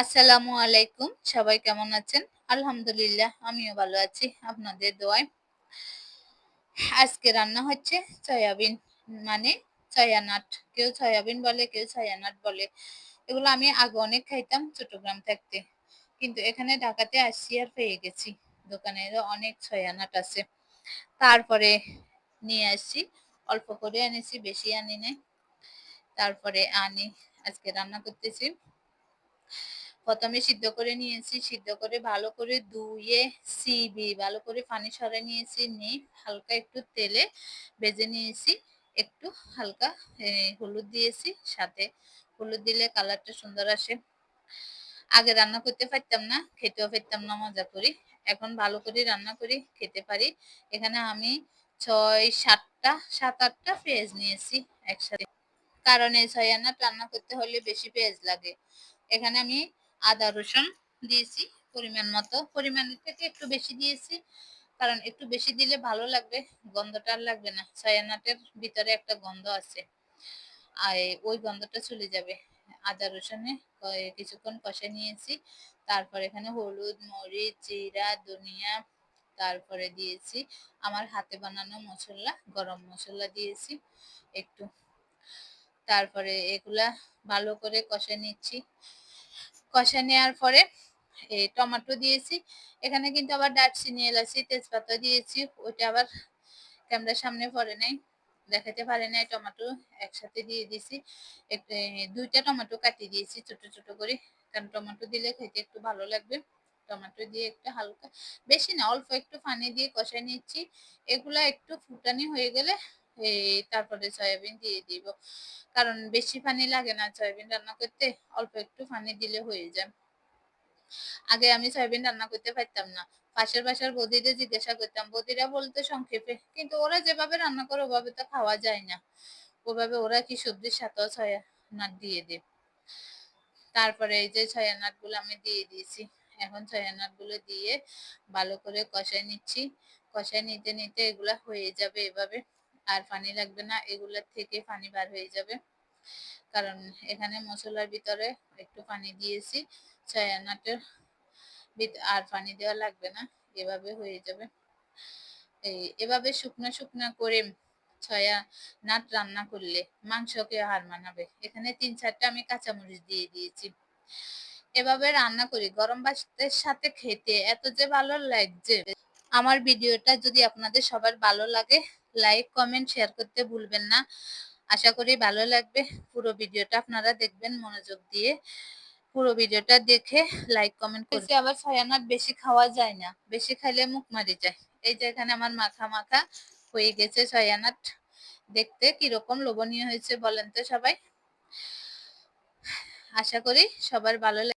আসসালামু আলাইকুম। সবাই কেমন আছেন? আলহামদুলিল্লাহ, আমিও ভালো আছি। আপনাদের দোয়ায়। আজকে রান্না হচ্ছে সয়াবিন মানে সয়ানাট। কেউ সয়াবিন বলে, কেউ সয়ানাট বলে। এগুলো আমি আগে অনেক খাইতাম চট্টগ্রাম থাকতে। কিন্তু এখানে ঢাকাতে আসছি আর পেয়ে গেছি। দোকানে অনেক সয়ানাট আছে। তারপরে নিয়ে আসছি। অল্প করে এনেছি, বেশি আনি নাই। তারপরে আনি, আজকে রান্না করতেছি। প্রথমে সিদ্ধ করে নিয়েছি, সিদ্ধ করে ভালো করে ধুয়ে সিবি ভালো করে পানি সরে নিয়েছি, নিয়ে হালকা একটু তেলে ভেজে নিয়েছি, একটু হালকা হলুদ দিয়েছি, সাথে হলুদ দিলে কালারটা সুন্দর আসে। আগে রান্না করতে পারতাম না, খেতেও পারতাম না, মজা করি। এখন ভালো করে রান্না করি খেতে পারি। এখানে আমি ছয়, সাতটা, সাত, আটটা পেঁয়াজ নিয়েছি একসাথে। কারণ এই ছয় রান্না করতে হলে বেশি পেঁয়াজ লাগে। এখানে আমি আদা, রসুন দিয়েছি। পরিমাণ মতো পরিমাণের থেকে একটু বেশি দিয়েছি। কারণ একটু বেশি দিলে ভালো লাগবে, গন্ধটা আর লাগবে না। সয়ানাটের ভিতরে একটা গন্ধ আছে। আর ওই গন্ধটা চলে যাবে। আদা, রসুনে কিছুক্ষণ কষে নিয়েছি। তারপর এখানে হলুদ, মরিচ, জিরা, ধনিয়া, তারপরে দিয়েছি। আমার হাতে বানানো মশলা, গরম মশলা দিয়েছি একটু। তারপরে এগুলা ভালো করে কষে নিচ্ছি। কষা নেওয়ার পরে এই টমেটো দিয়েছি। এখানে কিন্তু আবার দারচিনি, এলাচি, তেজপাতা দিয়েছি। ওইটা আবার ক্যামেরার সামনে পড়ে নাই। দেখাতে পারে নাই, টমেটো একসাথে দিয়ে দিয়েছি দুইটা টমেটো কাটিয়ে দিয়েছি, ছোট ছোট করে। কারণ টমেটো দিলে খেতে একটু ভালো লাগবে। টমেটো দিয়ে একটু হালকা, বেশি না, অল্প একটু পানি দিয়ে কষাই নিচ্ছি। এগুলা একটু ফুটানি হয়ে গেলে তারপরে সয়াবিন দিয়ে দিব। কারণ বেশি পানি লাগে না সয়াবিন রান্না করতে, অল্প একটু পানি দিলে হয়ে যায়। আগে আমি সয়াবিন রান্না করতে পারতাম না। পাশের বাসার বৌদিদের জিজ্ঞাসা করতাম, বৌদিরা বলতো সংক্ষেপে, কিন্তু ওরা যেভাবে রান্না করে ওভাবে তো খাওয়া যায় না। ওভাবে ওরা কি সবজির সাথেও ছয়া নাট দিয়ে? দেব তারপরে এই যে ছয়া নাটগুলো আমি দিয়ে দিয়েছি। এখন ছয়া নাটগুলো দিয়ে ভালো করে কষাই নিচ্ছি। কষাই নিতে নিতে এগুলা হয়ে যাবে এভাবে। আর পানি লাগবে না এগুলোর থেকে পানি বার হয়ে যাবে। কারণ এখানে মশলার ভিতরে একটু পানি দিয়েছি, ছায়ানাটের আর পানি দেওয়া লাগবে না, এভাবে হয়ে যাবে। এই, এভাবে শুকনা শুকনা করে ছয়া নাট রান্না করলে মাংসকে হার মানাবে। এখানে তিন চারটা আমি কাঁচামরিচ দিয়ে দিয়েছি। এভাবে রান্না করি, গরম ভাতের সাথে খেতে এত যে ভালো লাগছে। আমার ভিডিওটা যদি আপনাদের সবার ভালো লাগে লাইক কমেন্ট শেয়ার করতে ভুলবেন না। আশা করি ভালো লাগবে পুরো ভিডিওটা। আপনারা দেখবেন মনোযোগ দিয়ে। পুরো ভিডিওটা দেখে লাইক কমেন্ট করছি আবার ছয়ানাট বেশি খাওয়া যায় না। বেশি খাইলে মুখ মারি যায়। এই যে এখানে আমার মাখা মাখা হয়ে গেছে ছয়ানাট দেখতে কীরকম লোভনীয় হয়েছে বলেন তো সবাই। আশা করি সবার ভালো